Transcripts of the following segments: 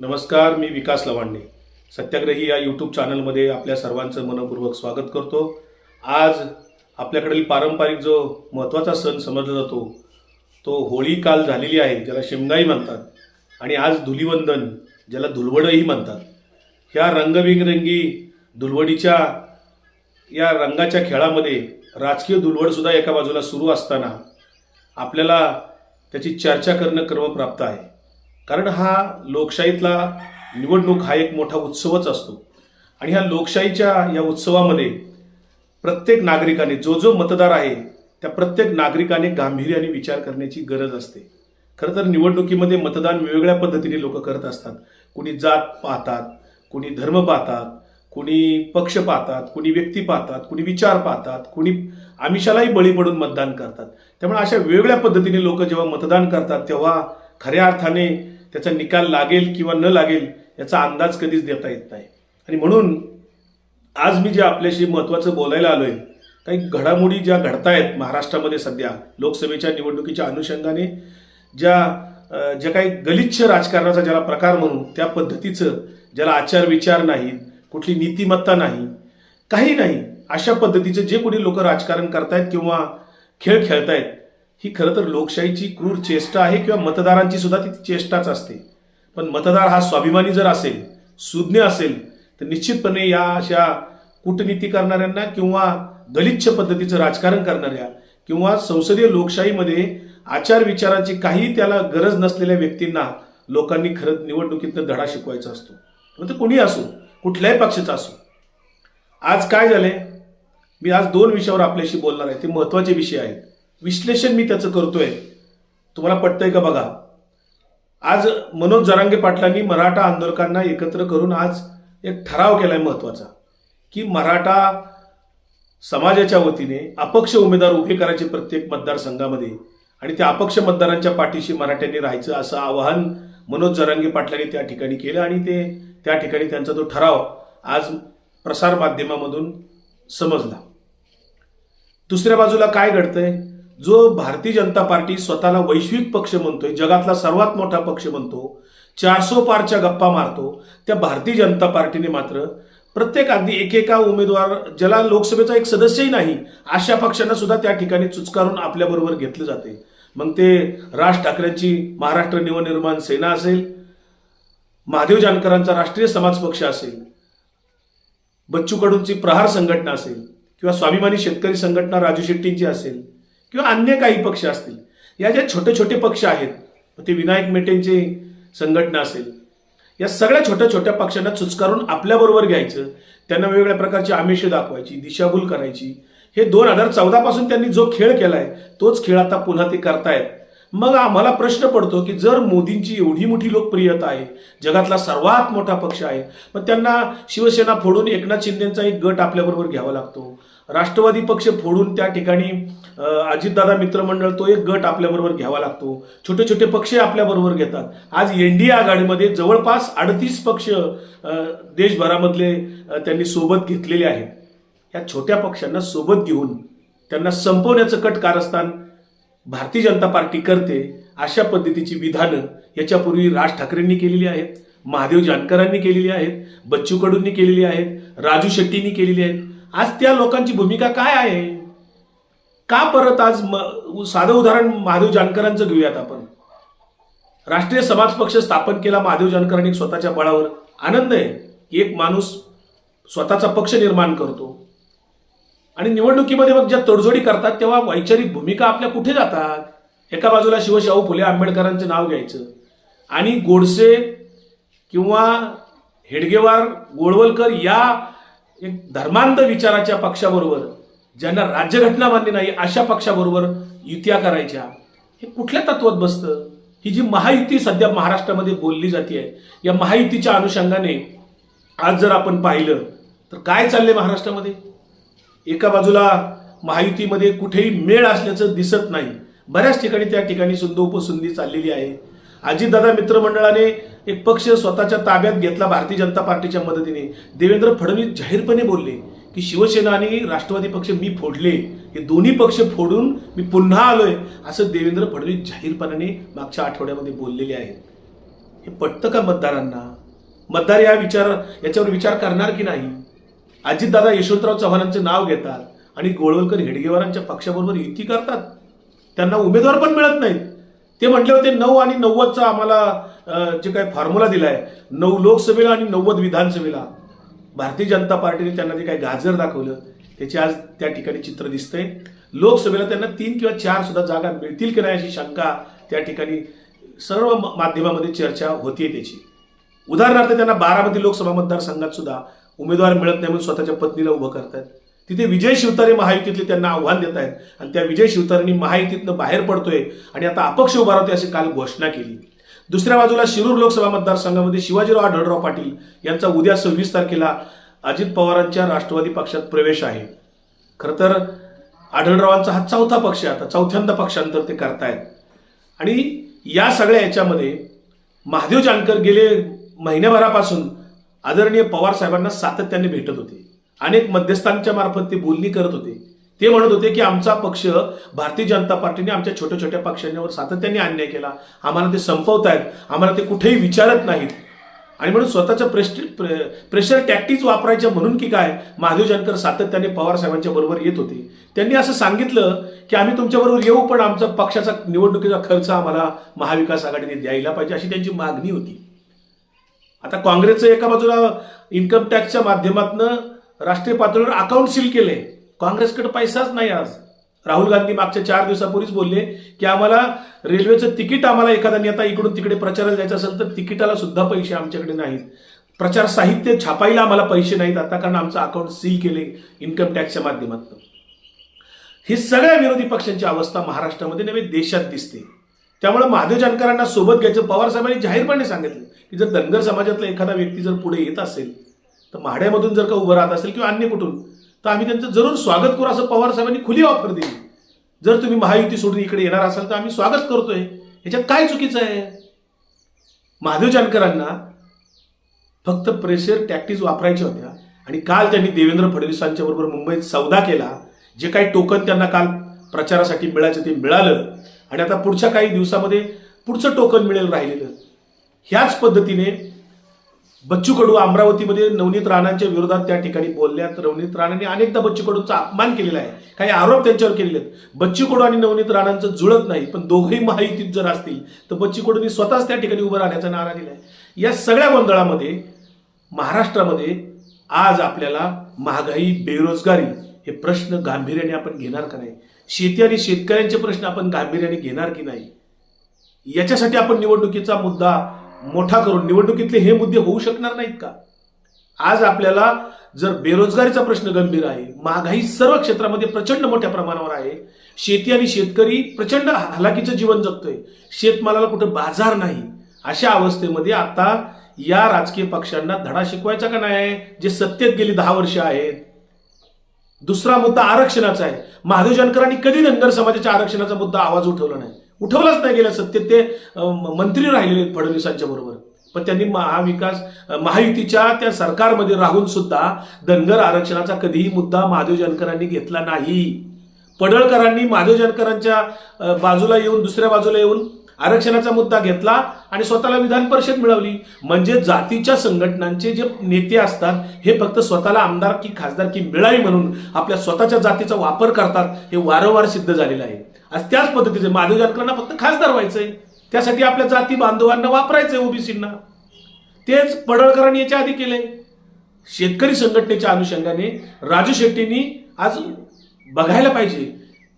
नमस्कार मी विकास लवांडे. सत्याग्रही या यूट्यूब चॅनलमध्ये आपल्या सर्वांचं मनपूर्वक स्वागत करतो. आज आपल्याकडील पारंपरिक जो महत्त्वाचा सण समजला जातो तो होळी काल झालेली आहे ज्याला शिमगाई म्हणतात. आणि आज धुलिवंदन ज्याला धुलवडही म्हणतात. ह्या रंगबिरंगी धुलवडीच्या या रंगाच्या खेळामध्ये राजकीय धुलवडसुद्धा एका बाजूला सुरू असताना आपल्याला त्याची चर्चा करणं क्रमप्राप्त आहे. कारण हा लोकशाहीतला निवडणूक हा एक मोठा उत्सवच असतो. आणि ह्या लोकशाहीच्या या उत्सवामध्ये प्रत्येक नागरिकाने जो जो मतदार आहे त्या प्रत्येक नागरिकाने गांभीर्याने विचार करण्याची गरज असते. खरं तर निवडणुकीमध्ये मतदान वेगवेगळ्या पद्धतीने लोक करत असतात. कुणी जात पाहतात कुणी धर्म पाहतात कुणी पक्ष पाहतात कुणी व्यक्ती पाहतात कुणी विचार पाहतात कुणी आमिषालाही बळी पडून मतदान करतात. त्यामुळे अशा वेगवेगळ्या पद्धतीने लोक जेव्हा मतदान करतात तेव्हा खऱ्या अर्थाने त्याचा निकाल लागेल किंवा न लागेल याचा अंदाज कधीच देता येत नाही. आणि म्हणून आज मी जे आपल्याशी महत्त्वाचं बोलायला आलो आहे काही घडामोडी ज्या घडतायत महाराष्ट्रामध्ये सध्या लोकसभेच्या निवडणुकीच्या अनुषंगाने ज्या ज्या काही गलिच्छ राजकारणाचा ज्याला प्रकार म्हणू त्या पद्धतीचं ज्याला आचार विचार नाही कुठली नीतिमत्ता नाही काही नाही अशा पद्धतीचं जे कोणी लोक राजकारण करतायत किंवा खेळ खेळतायत ही खरं तर लोकशाहीची क्रूर चेष्टा आहे किंवा मतदारांची सुद्धा ती चेष्टाच असते. पण मतदार हा स्वाभिमानी जर असेल सुज्ञ असेल तर निश्चितपणे या अशा कूटनीती करणाऱ्यांना किंवा गलिच्छ पद्धतीचं राजकारण करणाऱ्या किंवा संसदीय लोकशाहीमध्ये आचार विचाराची काही त्याला गरज नसलेल्या व्यक्तींना लोकांनी खरंच निवडणुकीतनं धडा शिकवायचा असतो. मग ते कोणी असो कुठल्याही पक्षाचा असो. आज काय झाले मी आज दोन विषयावर आपल्याशी बोलणार आहे. ते महत्त्वाचे विषय आहेत. विश्लेषण मी त्याचं करतोय. तुम्हाला पटतंय का बघा? आज मनोज जरांगे पाटलांनी मराठा आंदोलकांना एकत्र करून आज एक ठराव केलाय महत्त्वाचा की मराठा समाजाच्या वतीने अपक्ष उमेदवार उभे करायचे प्रत्येक मतदारसंघामध्ये आणि त्या अपक्ष मतदारांच्या पाठीशी मराठ्यांनी राहायचं असं आवाहन मनोज जरांगे पाटलांनी त्या ठिकाणी केलं आणि ते त्या ठिकाणी त्यांचा तो ठराव आज प्रसारमाध्यमामधून समजला. दुसऱ्या बाजूला काय घडतंय? जो भारतीय जनता पार्टी स्वतःला वैश्विक पक्ष म्हणतोय जगातला सर्वात मोठा पक्ष म्हणतो चारसो पारच्या गप्पा मारतो त्या भारतीय जनता पार्टीने मात्र प्रत्येक अगदी एकेका उमेदवार ज्याला लोकसभेचा एक सदस्यही नाही अशा पक्षांना सुद्धा त्या ठिकाणी चुचकारून आपल्याबरोबर घेतलं जाते. मग ते राज ठाकरेंची महाराष्ट्र नवनिर्माण सेना असेल महादेव जानकरांचा राष्ट्रीय समाज पक्ष असेल बच्चू कडूंची प्रहार संघटना असेल किंवा स्वाभिमानी शेतकरी संघटना राजू शेट्टींची असेल किंवा अन्य काही पक्ष असतील या ज्या छोटे छोटे पक्ष आहेत ते विनायक मेटेंची संघटना असेल या सगळ्या छोट्या छोट्या पक्षांना चुचकारून आपल्याबरोबर घ्यायचं त्यांना वेगवेगळ्या प्रकारची आमिष दाखवायची दिशाभूल करायची हे दोन हजार चौदापासून त्यांनी जो खेळ केलाय तोच खेळ आता पुन्हा ते करतायत. मग आम्हाला प्रश्न पडतो की जर मोदींची एवढी मोठी लोकप्रियता आहे जगातला सर्वात मोठा पक्ष आहे मग त्यांना शिवसेना फोडून एकनाथ शिंदेचा एक गट आपल्याबरोबर घ्यावा लागतो. राष्ट्रवादी पक्ष फोडून त्या ठिकाणी अजितदादा मित्रमंडळ तो एक गट आपल्याबरोबर घ्यावा लागतो. छोटे छोटे पक्ष आपल्याबरोबर घेतात. आज एन डी ए आघाडीमध्ये जवळपास अडतीस पक्ष देशभरामधले त्यांनी सोबत घेतलेले आहेत. या छोट्या पक्षांना सोबत घेऊन त्यांना संपवण्याचं कट कारस्थान भारतीय जनता पार्टी करते अशा पद्धतीची विधानं याच्यापूर्वी राज ठाकरेंनी केलेली आहेत महादेव जानकरांनी केलेली आहेत बच्चू कडूंनी केलेली आहेत राजू शेट्टींनी केलेली आहेत. आज त्या लोकांची भूमिका काय आहे? का परत आज म- साधं उदाहरण महादेव जानकरांचं घेऊयात आपण. राष्ट्रीय समाज पक्ष स्थापन केला महादेव जानकरांनी स्वतःच्या बळावर. आनंद आहे की एक माणूस स्वतःचा पक्ष निर्माण करतो. आणि निवडणुकीमध्ये मग ज्या तडजोडी करतात तेव्हा वैचारिक भूमिका आपल्या कुठे जातात? एका बाजूला शिवशाहू फुले आंबेडकरांचं नाव घ्यायचं. आणि गोडसे किंवा हेडगेवार गोळवलकर या एक धर्मांध विचाराच्या पक्षाबरोबर ज्यांना राज्यघटना मान्य नाही अशा पक्षाबरोबर युत्या करायच्या. हे कुठल्या तत्वात बसतं? ही जी महायुती सध्या महाराष्ट्रामध्ये बोलली जाते आहे या महायुतीच्या अनुषंगाने आज जर आपण पाहिलं तर काय चाललंय महाराष्ट्रामध्ये? एका बाजूला महायुतीमध्ये कुठेही मेळ असल्याचं दिसत नाही. बऱ्याच ठिकाणी त्या ठिकाणी सुंदोपसुंदी चाललेली आहे. अजितदादा मित्रमंडळाने एक पक्ष स्वतःच्या ताब्यात घेतला भारतीय जनता पार्टीच्या मदतीने. देवेंद्र फडणवीस जाहीरपणे बोलले की शिवसेना आणि राष्ट्रवादी पक्ष मी फोडले. हे दोन्ही पक्ष फोडून मी पुन्हा आलोय असं देवेंद्र फडणवीस जाहीरपणाने मागच्या आठवड्यामध्ये बोललेले आहेत. हे पटतं का मतदारांना? मतदार या विचार याच्यावर विचार करणार की नाही? अजितदादा यशवंतराव चव्हाणांचे नाव घेतात आणि गोळवलकर हेडगेवारांच्या पक्षाबरोबर युती करतात. त्यांना उमेदवार पण मिळत नाहीत. ते म्हटले होते नऊ आणि नव्वदचा आम्हाला जे काही फॉर्म्युला दिलाय नऊ लोकसभेला आणि नव्वद विधानसभेला. भारतीय जनता पार्टीने त्यांना जे काही गाजर दाखवलं त्याचे आज त्या ठिकाणी चित्र दिसतंय. लोकसभेला त्यांना तीन किंवा चार सुद्धा जागा मिळतील की नाही अशी शंका त्या ठिकाणी सर्व माध्यमामध्ये चर्चा होतीये त्याची. उदाहरणार्थ त्यांना बारामती लोकसभा मतदारसंघात सुद्धा उमेदवार मिळत नाही म्हणून स्वतःच्या पत्नीला उभं करतायत. तिथे विजय शिवतारे महायुतीतले त्यांना आव्हान देत आहेत. आणि त्या विजय शिवतारेंनी महायुतीतनं बाहेर पडतोय आणि आता अपक्ष उभा राहतोय अशी काल घोषणा केली. दुसऱ्या बाजूला शिरूर लोकसभा मतदारसंघामध्ये शिवाजीराव आढळराव पाटील यांचा उद्या सव्वीस तारखेला अजित पवारांच्या राष्ट्रवादी पक्षात प्रवेश आहे. खरं तर आढळरावांचा हा चौथा पक्ष आहे. आता चौथ्यांदा पक्षांतर ते करतायत. आणि या सगळ्या याच्यामध्ये महादेव जानकर गेले महिन्याभरापासून आदरणीय पवार साहेबांना सातत्याने भेटत होते. अनेक मध्यस्थांच्या मार्फत ते बोलणी करत होते. ते म्हणत होते की आमचा पक्ष भारतीय जनता पार्टीने आमच्या छोट्या छोट्या पक्षांवर सातत्याने अन्याय केला. आम्हाला ते संपवतायत. आम्हाला ते कुठेही विचारत नाहीत. आणि म्हणून स्वतःच्या प्रेस्टि प्रे- प्रेशर टॅक्टिक्स वापरायच्या म्हणून की काय महादेव जानकर सातत्याने पवार साहेबांच्या बरोबर येत होते. त्यांनी असं सांगितलं की आम्ही तुमच्याबरोबर येऊ पण आमचा पक्षाचा निवडणुकीचा खर्च आम्हाला महाविकास आघाडीने द्यायला पाहिजे अशी त्यांची मागणी होती. आता काँग्रेसचं एका बाजूला इन्कम टॅक्सच्या माध्यमातून राष्ट्रीय पातळीवर अकाउंट सील केले. काँग्रेसकडे पैसाच नाही आज. राहुल गांधी मागच्या चार दिवसापूर्वीच बोलले की आम्हाला रेल्वेचं तिकीट आम्हाला एखादा नेता इकडून तिकडे प्रचाराला जायचं असेल तर तिकिटाला सुद्धा पैसे आमच्याकडे नाहीत. प्रचार साहित्य छापायला आम्हाला पैसे नाहीत. आता कारण आमचं अकाउंट सील केले इन्कम टॅक्सच्या माध्यमातून. ही सगळ्या विरोधी पक्षांची अवस्था महाराष्ट्रामध्ये नव्हे देशात दिसते. त्यामुळे महादेव जानकरांना सोबत घ्यायचं. पवार साहेबांनी जाहीरपणे सांगितलं की जर धनगर समाजातला एखादा व्यक्ती जर पुढे येत असेल तर माढ्यामधून जर का उभं राहत असेल किंवा अन्य कुठून तर आम्ही त्यांचं जरूर स्वागत करू असं पवार साहेबांनी खुली ऑफर दिली. जर तुम्ही महायुती सोडून इकडे येणार असाल तर आम्ही स्वागत करतोय. याच्यात काय चुकीचं आहे? महादेव जानकरांना फक्त प्रेशर टॅक्टिस वापरायच्या होत्या आणि काल त्यांनी देवेंद्र फडणवीसांच्या बरोबर मुंबईत सौदा केला. जे काही टोकन त्यांना काल प्रचारासाठी मिळायचं ते मिळालं. आणि आता पुढच्या काही दिवसामध्ये पुढचं टोकन मिळेल राहिलेलं. ह्याच पद्धतीने बच्चू कडू अमरावतीमध्ये नवनीत राणांच्या विरोधात त्या ठिकाणी बोलल्यात. नवनीत राणांनी अनेकदा बच्चू कडूचा अपमान केलेला आहे. काही आरोप त्यांच्यावर केलेले आहेत. बच्चू कडू आणि नवनीत राणांचं जुळत नाही पण दोघंही महायुतीत जर असतील तर बच्चू कडूंनी स्वतःच त्या ठिकाणी उभं राहण्याचा नारा दिला आहे या सगळ्या गोंधळामध्ये महाराष्ट्रामध्ये आज आपल्याला महागाई बेरोजगारी हे प्रश्न गांभीर्याने आपण घेणार का नाही? शेती आणि शेतकऱ्यांचे प्रश्न आपण गांभीर्याने घेणार की नाही? याच्यासाठी आपण निवडणुकीचा मुद्दा मोठा करून निवडणुकीतले हे मुद्दे होऊ शकणार नाहीत का? आज आपल्याला जर बेरोजगारीचा प्रश्न गंभीर आहे महागाई सर्व क्षेत्रामध्ये प्रचंड मोठ्या प्रमाणावर आहे शेती आणि शेतकरी प्रचंड हलाखीचं जीवन जगतोय शेतमालाला कुठं बाजार नाही अशा अवस्थेमध्ये आता या राजकीय पक्षांना धडा शिकवायचा का नाही? जे सत्तेत गेली दहा वर्ष आहेत दुसरा मुद्दा आरक्षणाचा आहे. महादेव जानकरांनी कधी धनगर समाजाच्या आरक्षणाचा मुद्दा आवाज उठवला नाही. उठवलाच नाही गेल्या सत्तेत ते मंत्री राहिलेले फडणवीसांच्या बरोबर. पण त्यांनी महाविकास महायुतीच्या त्या सरकारमध्ये राहून सुद्धा धनगर आरक्षणाचा कधीही मुद्दा महादेव जानकरांनी घेतला नाही. पडळकरांनी महादेव जानकरांच्या बाजूला येऊन दुसऱ्या बाजूला येऊन आरक्षणाचा मुद्दा घेतला आणि स्वतःला विधान परिषद मिळवली. म्हणजे जातीच्या संघटनांचे जे नेते असतात हे फक्त स्वतःला आमदार की खासदार की मिळावी म्हणून आपल्या स्वतःच्या जातीचा वापर करतात हे वारंवार सिद्ध झालेलं आहे. आज त्याच पद्धतीचे माधव जानकरांना फक्त खासदार व्हायचंय. त्यासाठी आपल्या जाती बांधवांना वापरायचंय ओबीसींना. तेच पडळकरांनी याच्या आधी केलंय. शेतकरी संघटनेच्या अनुषंगाने राजू शेट्टींनी आज बघायला पाहिजे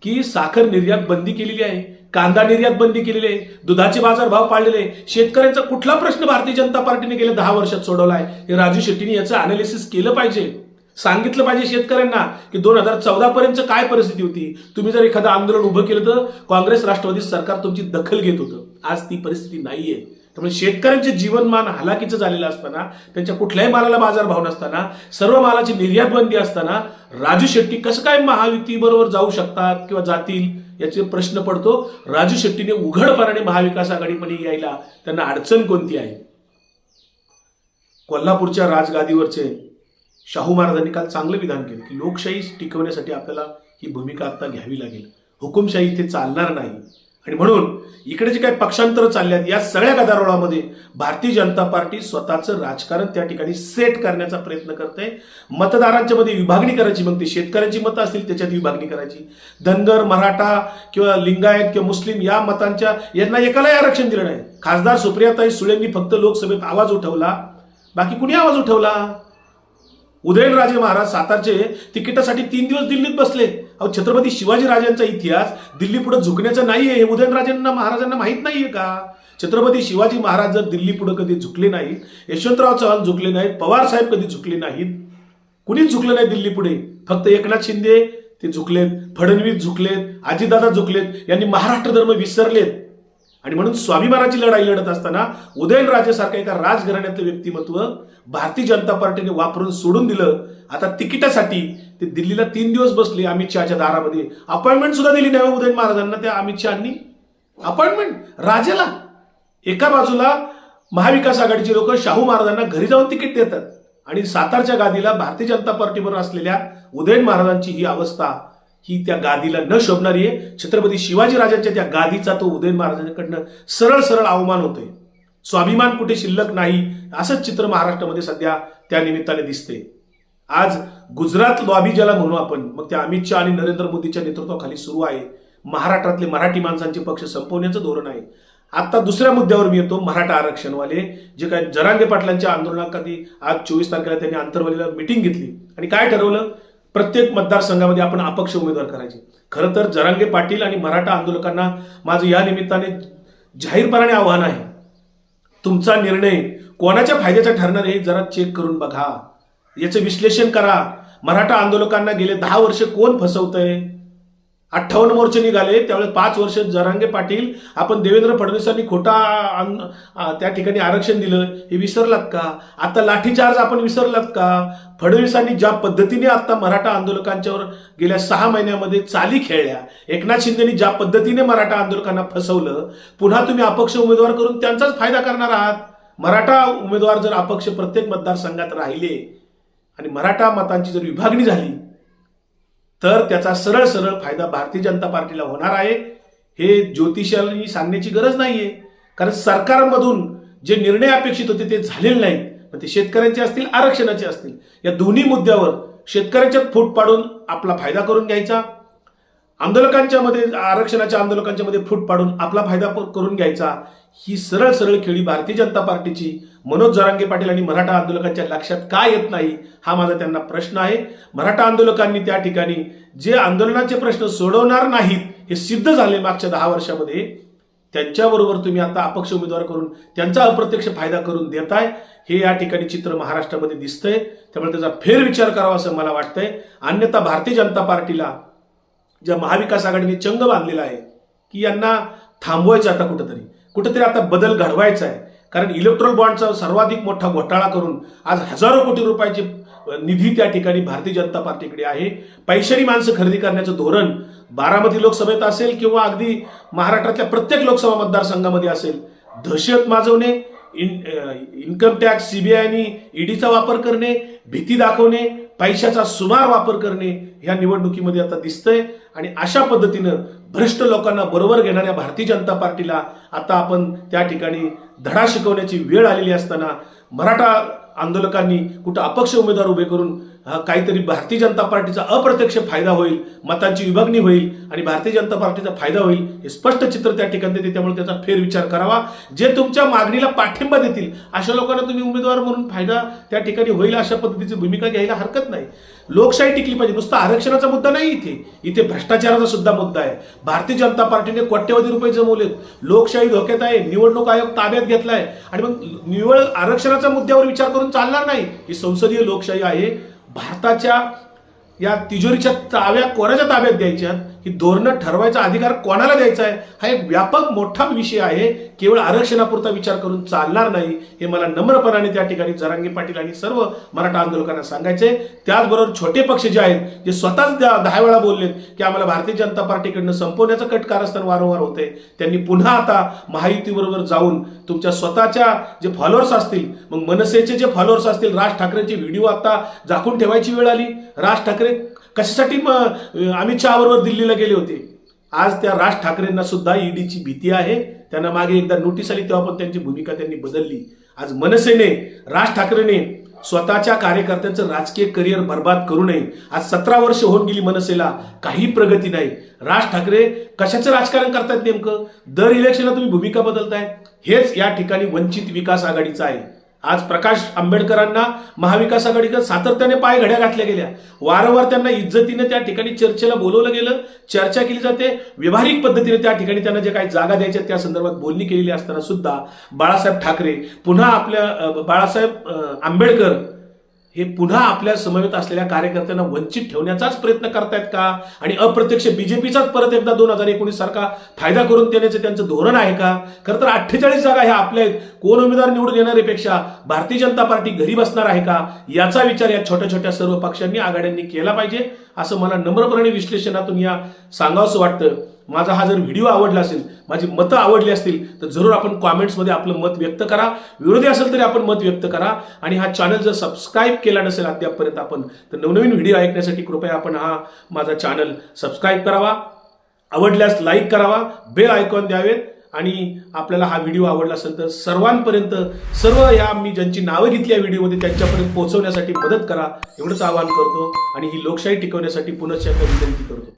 की साखर निर्यात बंदी केलेली आहे. कांदा निर्यात बंदी केलेली आहे दुधाचे बाजार भाव पाळलेले शेतकऱ्यांचा कुठला प्रश्न भारतीय जनता पार्टीने गेल्या दहा वर्षात सोडवला आहे? हे राजू शेट्टीने याचं अनालिसिस केलं पाहिजे. सांगितलं पाहिजे शेतकऱ्यांना की दोन हजार चौदा पर्यंत काय परिस्थिती होती? तुम्ही जर एखादं आंदोलन उभं केलं तर काँग्रेस राष्ट्रवादी सरकार तुमची दखल घेत होतं. आज ती परिस्थिती नाहीये. त्यामुळे शेतकऱ्यांचे जीवनमान हलाकीचं झालेलं असताना त्यांच्या कुठल्याही मालाला बाजारभाव नसताना सर्व मालाची निर्यात बंदी असताना राजू शेट्टी कसं काय महायुती बरोबर जाऊ शकतात किंवा जातील? याचे प्रश्न पडतो. राजू शेट्टीने उघडपणाने महाविकास आघाडीमध्ये यायला त्यांना अडचण कोणती आहे? कोल्हापूरच्या राजगादीवरचे शाहू महाराजांनी काल चांगलं विधान केलं की लोकशाही टिकवण्यासाठी आपल्याला ही भूमिका आता घ्यावी लागेल. हुकुमशाही इथे चालणार नाही. आणि म्हणून इकडे जे काही पक्षांतर चालले आहेत या सगळ्या गदारोळामध्ये भारतीय जनता पार्टी स्वतःचं राजकारण त्या ठिकाणी सेट करण्याचा प्रयत्न करते मतदारांच्या मध्ये विभागणी करायची मग ते शेतकऱ्यांची मतं असतील त्याच्यात विभागणी करायची. धनगर मराठा किंवा लिंगायत किंवा मुस्लिम या मतांच्या यांना एकालाही आरक्षण दिलं नाही. खासदार सुप्रियाताई सुळेंनी फक्त लोकसभेत आवाज उठवला. बाकी कुणी आवाज उठवला? उदयनराजे महाराज सातारचे तिकिटासाठी तीन दिवस दिल्लीत बसले. अहो छत्रपती शिवाजी राजांचा इतिहास दिल्ली पुढे झुकण्याचा नाहीये हे उदयनराजांना महाराजांना माहीत नाहीये का? छत्रपती शिवाजी महाराज जर दिल्ली पुढे कधी झुकले नाहीत यशवंतराव चव्हाण झुकले नाहीत पवार साहेब कधी झुकले नाहीत कुणीच झुकलं नाही दिल्ली पुढे? फक्त एकनाथ शिंदे ते झुकलेत फडणवीस झुकलेत आजीदादा झुकलेत यांनी महाराष्ट्र धर्म विसरलेत. आणि म्हणून स्वाभिमानाची लढाई लढत असताना उदयनराजेसारखं एका राजघराण्यातलं व्यक्तिमत्व भारतीय जनता पार्टीने वापरून सोडून दिलं. आता तिकिटासाठी ते दिल्लीला तीन दिवस बसले अमित शहाच्या दारामध्ये. अपॉइंटमेंट सुद्धा दिली नाही हो उदयन महाराजांना त्या अमित शहानी. अपॉइंटमेंट राजाला. एका बाजूला महाविकास आघाडीचे लोक शाहू महाराजांना घरी जाऊन तिकीट देतात. आणि सातारच्या गादीला भारतीय जनता पार्टीवर असलेल्या उदयन महाराजांची ही अवस्था ही त्या गादीला न शोभणारी आहे. छत्रपती शिवाजी राजांच्या त्या गादीचा तो उदयन महाराजांकडनं सरळ सरळ अवमान होतोय. स्वाभिमान कुठे शिल्लक नाही असंच चित्र महाराष्ट्रामध्ये सध्या त्या निमित्ताने दिसते आज गुजरात लॉबी ज्याला म्हणू आपण मग त्या अमित शहा आणि नरेंद्र मोदीच्या नेतृत्वाखाली सुरू आहे. महाराष्ट्रातले मराठी माणसांचे पक्ष संपवण्याचं धोरण आहे. आता दुसऱ्या मुद्द्यावर मी येतो मराठा आरक्षणवाले. जे काय जरांगे पाटलांच्या आंदोलनाखाली आज चोवीस तारखेला त्यांनी आंतरवालीला मिटिंग घेतली. आणि काय ठरवलं? प्रत्येक मतदारसंघामध्ये आपण अपक्ष उमेदवार करायचे. खरं तर जरांगे पाटील आणि मराठा आंदोलकांना माझं या निमित्ताने जाहीरपणाने आव्हान आहे. तुमचा निर्णय कोणाच्या फायद्याचा ठरणार हे जरा चेक करून बघा. याचं विश्लेषण करा. मराठा आंदोलकांना गेले दहा वर्ष कोण फसवतंय? अठ्ठावन्न मोर्चे निघाले. त्यावेळेस पाच वर्ष जरांगे पाटील आपण देवेंद्र फडणवीसांनी खोटा त्या ठिकाणी आरक्षण दिलं. हे विसरलात का? आता लाठीचार्ज आपण विसरलात का? फडणवीसांनी ज्या पद्धतीने आता मराठा आंदोलकांच्यावर गेल्या सहा महिन्यामध्ये चाली खेळल्या एकनाथ शिंदेनी ज्या पद्धतीने मराठा आंदोलकांना फसवलं पुन्हा तुम्ही अपक्ष उमेदवार करून त्यांचाच फायदा करणार आहात. मराठा उमेदवार जर अपक्ष प्रत्येक मतदारसंघात राहिले आणि मराठा मतांची जर विभागणी झाली तर त्याचा सरळ सरळ फायदा भारतीय जनता पार्टीला होणार आहे. हे ज्योतिषांनी सांगण्याची गरज नाहीये. कारण सरकारमधून जे निर्णय अपेक्षित होते ते झालेले नाहीत. मग ते शेतकऱ्यांचे असतील आरक्षणाचे असतील या दोन्ही मुद्द्यावर शेतकऱ्यांच्यात फूट पाडून आपला फायदा करून घ्यायचा. आंदोलकांच्या मध्ये आरक्षणाच्या आंदोलकांच्या मध्ये फूट पाडून आपला फायदा प- करून घ्यायचा. ही सरळ सरळ खेळी भारतीय जनता पार्टीची मनोज जरांगे पाटील आणि मराठा आंदोलकांच्या लक्षात का येत नाही हा माझा त्यांना प्रश्न आहे. मराठा आंदोलकांनी त्या ठिकाणी जे आंदोलनाचे प्रश्न सोडवणार नाहीत हे सिद्ध झाले मागच्या दहा वर्षामध्ये. त्यांच्याबरोबर तुम्ही आता अपक्ष उमेदवार करून त्यांचा अप्रत्यक्ष फायदा करून देताय हे या ठिकाणी चित्र महाराष्ट्रामध्ये दिसतंय. त्यामुळे त्याचा फेरविचार करावा असं मला वाटतंय. अन्यथा भारतीय जनता पार्टीला ज्या महाविकास आघाडीने चंग बांधलेला आहे की यांना थांबवायचं आता कुठंतरी. कुठंतरी आता बदल घडवायचा आहे. कारण इलेक्ट्रॉल बॉन्डचा सर्वाधिक मोठा घोटाळा करून आज हजारो कोटी रुपयाची निधी त्या ठिकाणी भारतीय जनता पार्टीकडे आहे. पैशानी माणसं खरेदी करण्याचं धोरण बारामती लोकसभेत असेल किंवा अगदी महाराष्ट्रातल्या प्रत्येक लोकसभा मतदारसंघामध्ये असेल दहशत माजवणे इन इन्कम टॅक्स सीबीआयनी ईडीचा वापर करणे भीती दाखवणे पैशाचा सुमार वापर करणे ह्या निवडणुकीमध्ये आता दिसतंय. आणि अशा पद्धतीनं भ्रष्ट लोकांना बरोबर घेणाऱ्या भारतीय जनता पार्टीला आता आपण त्या ठिकाणी धडा शिकवण्याची वेळ आलेली असताना मराठा आंदोलकांनी कुठं अपक्ष उमेदवार उभे करून काहीतरी भारतीय जनता पार्टीचा अप्रत्यक्ष फायदा होईल मतांची विभागणी होईल आणि भारतीय जनता पार्टीचा फायदा होईल हे स्पष्ट चित्र त्या ठिकाणी देते त्यामुळे त्याचा फेरविचार करावा. जे तुमच्या मागणीला पाठिंबा देतील अशा लोकांना तुम्ही उमेदवार म्हणून फायदा त्या ठिकाणी होईल अशा पद्धतीची भूमिका घ्यायला हरकत नाही. लोकशाही टिकली पाहिजे. नुसता आरक्षणाचा मुद्दा नाही इथे. इथे भ्रष्टाचाराचा सुद्धा मुद्दा आहे. भारतीय जनता पार्टीने कोट्यवधी रुपये जमवलेत. लोकशाही धोक्यात आहे. निवडणूक आयोग ताब्यात घेतलाय. आणि मग निवड आरक्षणाच्या मुद्द्यावर विचार करून चालणार नाही. ही संसदीय लोकशाही आहे. भारताच्या या तिजोरीच्या ताव्या कोणाच्या ताब्यात द्यायच्या. ही धोरणं ठरवायचा अधिकार कोणाला द्यायचा आहे? हा एक व्यापक मोठा विषय आहे. केवळ आरक्षणापुरता विचार करून चालणार नाही हे मला नम्रपणाने त्या ठिकाणी जरांगे पाटील आणि सर्व मराठा आंदोलकांना सांगायचे त्याचबरोबर छोटे पक्ष जे आहेत जे स्वतःच दहा वेळा बोललेत की आम्हाला भारतीय जनता पार्टीकडनं संपवण्याचं कट कारस्थान वारंवार होते त्यांनी पुन्हा आता महायुतीबरोबर जाऊन तुमच्या स्वतःच्या जे फॉलोअर्स असतील मग मनसेचे जे फॉलोअर्स असतील राज ठाकरेंचे व्हिडिओ आता झाकून ठेवायची वेळ आली. राज ठाकरे कशासाठी मग अमित शहाबरोबर दिल्लीला गेले होते? आज त्या राज ठाकरेंना सुद्धा ईडीची भीती आहे. त्यांना मागे एकदा नोटीस आली तेव्हा पण त्यांची भूमिका त्यांनी बदलली. आज मनसेने राज ठाकरेने स्वतःच्या कार्यकर्त्यांचं राजकीय करिअर बर्बाद करू नये. आज सतरा वर्ष होऊन गेली मनसेला काही प्रगती नाही. राज ठाकरे कशाचं राजकारण करतायत नेमकं? दर इलेक्शनला तुम्ही भूमिका बदलताय. हेच या ठिकाणी वंचित विकास आघाडीचं आहे. आज प्रकाश आंबेडकरांना महाविकास आघाडीकडे सातत्याने पाय घड्या घातल्या गेल्या. वारंवार त्यांना इज्जतीने त्या ठिकाणी चर्चेला बोलवलं गेलं चर्चा केली जाते. व्यावहारिक पद्धतीने त्या ठिकाणी त्यांना जे काही जागा द्यायच्या त्या संदर्भात बोलणी केलेली असताना सुद्धा बाळासाहेब ठाकरे पुन्हा आपल्या बाळासाहेब आंबेडकर हे पुन्हा आपल्या समवेत असलेल्या कार्यकर्त्यांना वंचित ठेवण्याचाच प्रयत्न करतायत का? आणि अप्रत्यक्ष बीजेपीचाच परत एकदा दोन हजार एकोणीस सारखा फायदा करून देण्याचं त्यांचं धोरण आहे का? खरं तर अठ्ठेचाळीस जागा ह्या आपल्या आहेत. कोण उमेदवार निवडून येणाऱ्यापेक्षा भारतीय जनता पार्टी घरी बसणार आहे का? याचा विचार या छोट्या छोट्या सर्व पक्षांनी आघाड्यांनी केला पाहिजे असं मला नम्रपणे विश्लेषणातून या सांगावंसं वाटतं. माझा हा जर व्हिडिओ आवडला असेल माझी मतं आवडली असतील तर जरूर आपण कॉमेंट्समध्ये आपलं मत व्यक्त करा. विरोधी असेल तरी आपण मत व्यक्त करा. आणि हा चॅनल जर सबस्क्राईब केला नसेल अद्यापपर्यंत आपण तर नवनवीन व्हिडिओ ऐकण्यासाठी कृपया आपण हा माझा चॅनल सबस्क्राईब करावा. आवडल्यास लाईक करावा बेल आयकॉन द्यावेत. आणि आपल्याला हा व्हिडिओ आवडला असेल तर सर्वांपर्यंत सर्व या मी ज्यांची नावं घेतली या व्हिडिओमध्ये त्यांच्यापर्यंत पोहोचवण्यासाठी मदत करा. एवढंच आवाहन करतो आणि ही लोकशाही टिकवण्यासाठी पुनश्च विनंती करतो.